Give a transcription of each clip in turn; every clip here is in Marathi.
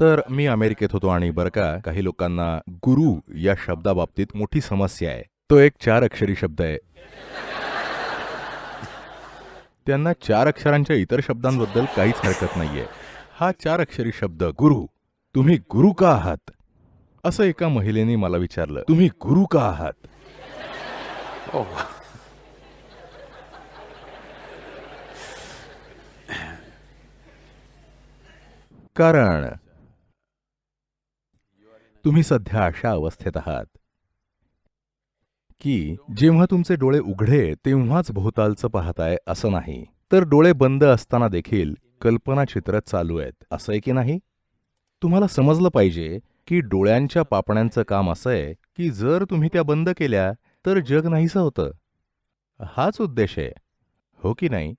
तर मी अमेरिकेत होतो आणि बरं का काही लोकांना गुरु या शब्दाबाबतीत मोठी समस्या आहे. तो एक चार अक्षरी शब्द आहे. त्यांना चार अक्षरांच्या इतर शब्दांबद्दल काहीच हरकत नाहीये. हा चार अक्षरी शब्द गुरु तुम्ही गुरु का आहात? असं एका महिलेने मला विचारलं तुम्ही गुरु का आहात? Oh. कारण तुम्ही सध्या अशा अवस्थेत आहात की जेव्हा तुमचे डोळे उघडे तेव्हाच भोवतालचं पाहताय असं नाही. तर डोळे बंद असताना देखील कल्पना चित्र चालू आहेत असं आहे की नाही? तुम्हाला समजलं पाहिजे की डोळ्यांच्या पापण्यांचं काम असं आहे की जर तुम्ही त्या बंद केल्या तर जग नाहीसं होतं. हाच उद्देश आहे. हो की नाही?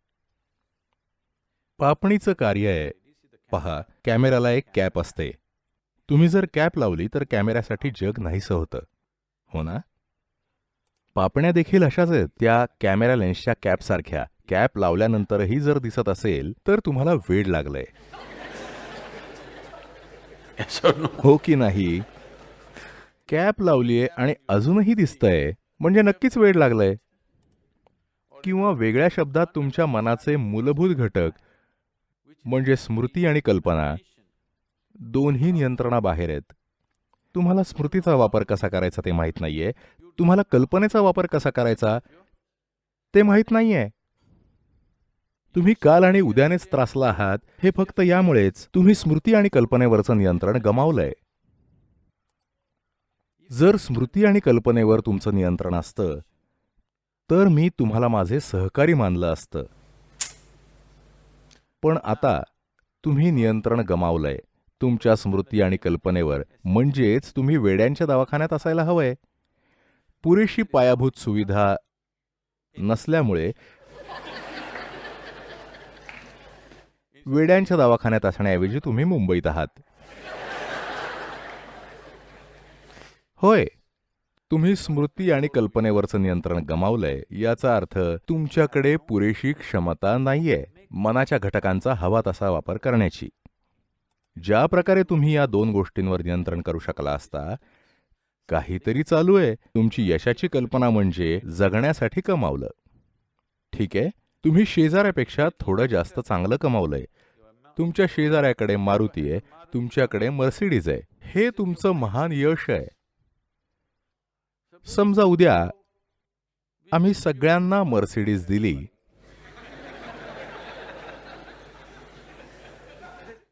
पापणीचं कार्य आहे. पहा कॅमेराला एक कॅप असते. तुम्ही जर कॅप लावली तर कॅमेऱ्यासाठी जग नाहीसं होतं. हो ना? पापण्या देखील अशाच आहेत. त्या कॅमेरा लेन्सच्या कॅपसारख्या कॅप लावल्यानंतरही जर दिसत असेल तर तुम्हाला वेड लागलंय. हो की नाही? कॅप लावलीये आणि अजूनही दिसतंय म्हणजे नक्कीच वेळ लागलंय. किंवा वेगळ्या शब्दात तुमच्या मनाचे मूलभूत घटक म्हणजे स्मृती आणि कल्पना दोन्ही नियंत्रणाबाहेर आहेत. तुम्हाला स्मृतीचा वापर कसा करायचा ते माहीत नाहीये. तुम्हाला कल्पनेचा वापर कसा करायचा ते माहीत नाहीये. तुम्ही काल आणि उद्यानेच त्रासला आहात हे फक्त यामुळेच तुम्ही स्मृती आणि कल्पनेवरचं नियंत्रण गमावलंय. जर स्मृती आणि कल्पनेवर तुमचं नियंत्रण असतं तर मी तुम्हाला माझे सहकारी मानलं असतं. पण आता तुम्ही नियंत्रण गमावलंय. तुमच्या स्मृती आणि कल्पनेवर. म्हणजेच तुम्ही वेड्यांच्या दवाखान्यात असायला हवंय. पुरेशी पायाभूत सुविधा नसल्यामुळे वेड्यांच्या दवाखान्यात असण्याऐवजी तुम्ही मुंबईत आहात. होय. तुम्ही स्मृती आणि कल्पनेवरचं नियंत्रण गमावलंय. याचा अर्थ तुमच्याकडे पुरेशी क्षमता नाहीये. मनाच्या घटकांचा हवा तसा वापर करण्याची. ज्या प्रकारे तुम्ही या दोन गोष्टींवर नियंत्रण करू शकला असता काहीतरी चालू आहे. तुमची यशाची कल्पना म्हणजे जगण्यासाठी कमावलं. ठीक आहे? तुम्ही शेजाऱ्यापेक्षा थोडं जास्त चांगलं कमावलंय. तुमच्या शेजाऱ्याकडे मारुती आहे. तुमच्याकडे मर्सिडीज आहे. हे तुमचं महान यश आहे. समजा उद्या आम्ही सगळ्यांना मर्सिडीज दिली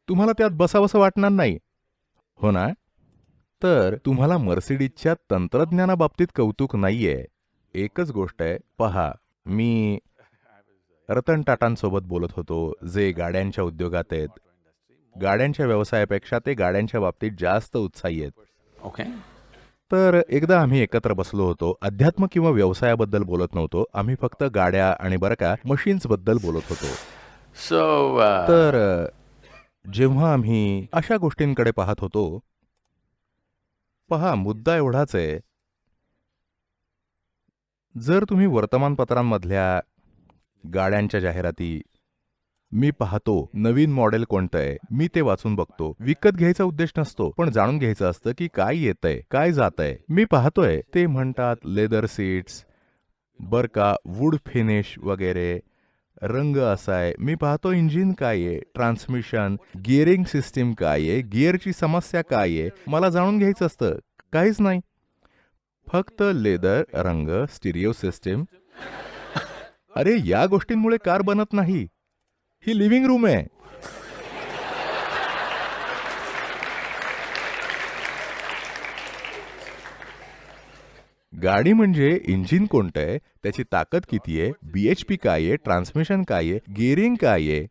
तुम्हाला त्यात बसावंसं वाटणार नाही. हो ना? तर तुम्हाला मर्सिडीजच्या तंत्रज्ञानाबाबतीत कौतुक नाहीये. एकच गोष्ट आहे पहा मी रतन टाटांसोबत बोलत होतो जे गाड्यांच्या उद्योगात आहेत. गाड्यांच्या व्यवसायापेक्षा ते गाड्यांच्या बाबतीत जास्त उत्साही आहेत. Okay. तर एकदा आम्ही एकत्र बसलो होतो अध्यात्म किंवा व्यवसायाबद्दल बोलत नव्हतो आम्ही फक्त गाड्या आणि बरं का मशीन्सबद्दल बोलत होतो. So, uh, तर जेव्हा आम्ही अशा गोष्टींकडे पाहत होतो पहा मुद्दा एवढाच आहे. जर तुम्ही वर्तमानपत्रांमधल्या गाड्यांच्या जाहिराती मी पाहतो नवीन मॉडेल कोणतं आहे मी ते वाचून बघतो. विकत घ्यायचा उद्देश नसतो पण जाणून घ्यायचं असतं की काय येतंय काय जातंय. मी पाहतोय ते म्हणतात लेदर सीट्स बर का वूड फिनिश वगैरे रंग असा आहे मी पाहतो इंजिन काय आहे ट्रान्समिशन गिअरिंग सिस्टीम काय आहे गिअरची समस्या काय आहे मला जाणून घ्यायचं असतं. काहीच नाही. फक्त लेदर रंग स्टिरिओ सिस्टीम. अरे या गोष्टींमुळे कार बनत नाही. ही लिव्हिंग रूम आहे. गाडी म्हणजे इंजिन कोणतं आहे? त्याची ताकद किती आहे? बीएचपी काय आहे? ट्रान्समिशन काय आहे? गिअरिंग काय आहे?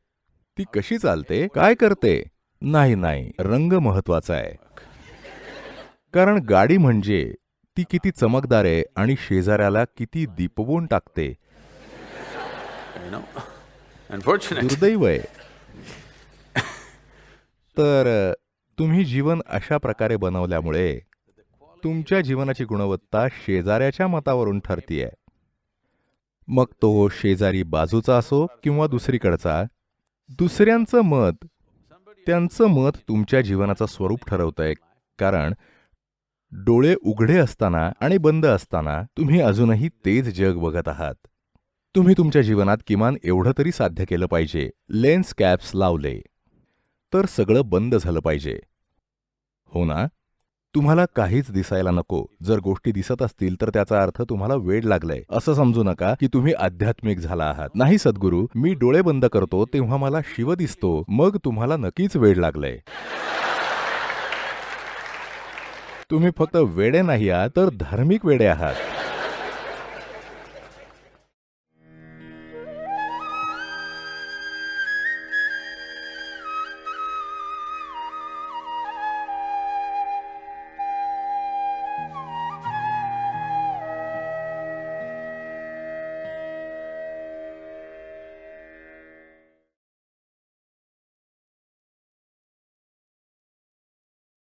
ती कशी चालते? काय करते? नाही नाही. रंग महत्त्वाचा आहे. कारण गाडी म्हणजे ती किती चमकदार आहे आणि शेजाऱ्याला किती दीपवून टाकते. दुर्दैव आहे. तर तुम्ही जीवन अशा प्रकारे बनवल्यामुळे तुमच्या जीवनाची गुणवत्ता शेजाऱ्याच्या मतावरून ठरतीये. मग तो शेजारी बाजूचा असो किंवा दुसरीकडचा दुसऱ्यांचं मत त्यांचं मत तुमच्या जीवनाचं स्वरूप ठरवतंय. कारण डोळे उघडे असताना आणि बंद असताना तुम्ही अजूनही तेच जग बघत आहात. तुम्ही तुमच्या जीवनात किमान एवढं तरी साध्य केलं पाहिजे. लेन्स कॅप्स लावले. तर सगळं बंद झालं पाहिजे. हो ना? तुम्हाला काहीच दिसायला नको. जर गोष्टी दिसत असतील तर त्याचा अर्थ तुम्हाला वेळ लागलाय. असं समजू नका की तुम्ही आध्यात्मिक झाला आहात. नाही सद्गुरू मी डोळे बंद करतो तेव्हा मला शिव दिसतो. मग तुम्हाला नक्कीच वेळ लागलाय. तुम्ही फक्त वेडे नाही आहात तर धार्मिक वेडे आहात.